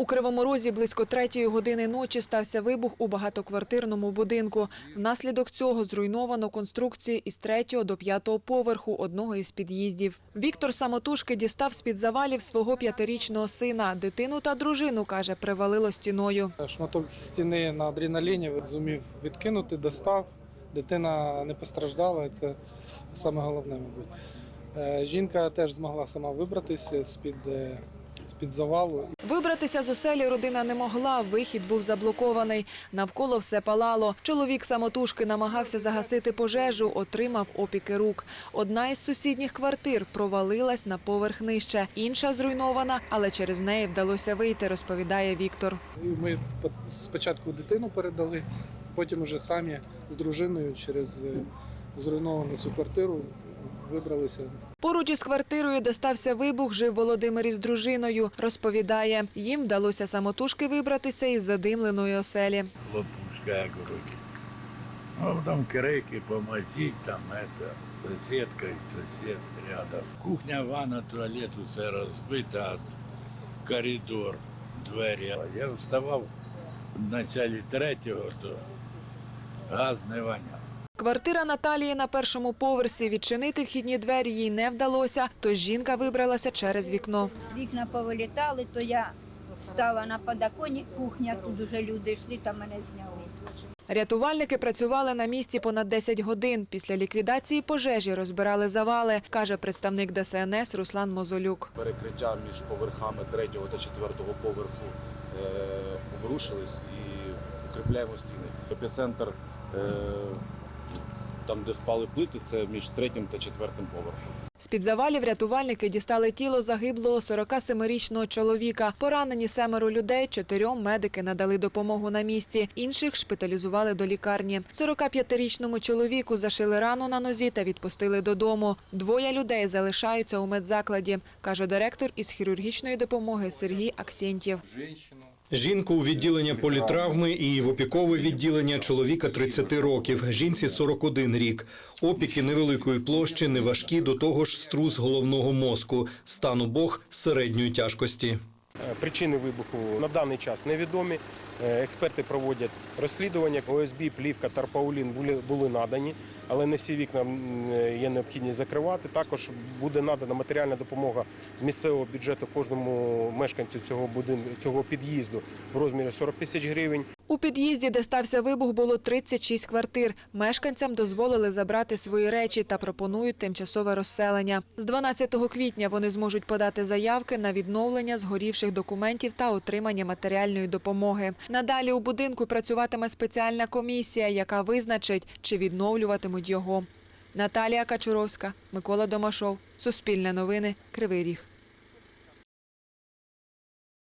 У Кривому Розі близько третьої години ночі стався вибух у багатоквартирному будинку. Внаслідок цього зруйновано конструкції із третього до п'ятого поверху одного із під'їздів. Віктор самотужки дістав з-під завалів свого п'ятирічного сина. Дитину та дружину, каже, привалило стіною. Шматок стіни на адреналіні зумів відкинути, достав. Дитина не постраждала, це саме головне, мабуть. Е, Жінка теж змогла сама вибратися з-під, е, з-під завалу. Вибратися з оселі родина не могла, вихід був заблокований. Навколо все палало. Чоловік самотужки намагався загасити пожежу, отримав опіки рук. Одна із сусідніх квартир провалилась на поверх нижче. Інша зруйнована, але через неї вдалося вийти, розповідає Віктор. Ми спочатку дитину передали, потім уже самі з дружиною через е, зруйновану цю квартиру вибралися. Поруч із квартирою, де стався вибух, жив Володимир із дружиною. Розповідає, їм вдалося самотужки вибратися із задимленої оселі. хлопушка як вроді. А там крики, поможіть, там это, сусідка і сусід рядом. Кухня, ванна, туалет, усе розбито, коридор, двері. Я вставав в началі третього, то газ не воняв. Квартира Наталії на першому поверсі. Відчинити вхідні двері їй не вдалося, тож жінка вибралася через вікно. Вікна повилітали, то я стала на подоконник, кухня, тут уже люди йшли та мене зняли. Рятувальники працювали на місці понад 10 годин. Після ліквідації пожежі розбирали завали, каже представник ДСНС Руслан Мозолюк. перекриття між поверхами третього та четвертого поверху е, обрушились і укріпляємо стіни. Епіцентр, е, там де впали плити, це між третім та четвертим поверхом. З-під завалів рятувальники дістали тіло загиблого 47-річного чоловіка. Поранені семеро людей, чотирьом медики надали допомогу на місці. Інших шпиталізували до лікарні. 45-річному чоловіку зашили рану на нозі та відпустили додому. Двоє людей залишаються у медзакладі, каже директор із хірургічної допомоги Сергій Аксєнтєв. Жінку у відділення політравми і в опікове відділення чоловіка 30 років, жінці 41 рік. Опіки невеликої площі, неважкі, до того ж струс головного мозку. Стан обох середньої тяжкості. Е, Причини вибуху на даний час невідомі. Е, Експерти проводять розслідування. ОСБ, плівка, тарпаулін були, надані, але не всі вікна е, є необхідність закривати. Також буде надана матеріальна допомога з місцевого бюджету кожному мешканцю цього будинку, цього під'їзду в розмірі 40 тисяч гривень. У під'їзді, де стався вибух, було 36 квартир. Мешканцям дозволили забрати свої речі та пропонують тимчасове розселення. З 12 квітня вони зможуть подати заявки на відновлення згорівших документів та отримання матеріальної допомоги. Надалі у будинку працюватиме спеціальна комісія, яка визначить, чи відновлюватимуть його. Наталія Качуровська, Микола Домашов, Суспільне новини, Кривий Ріг.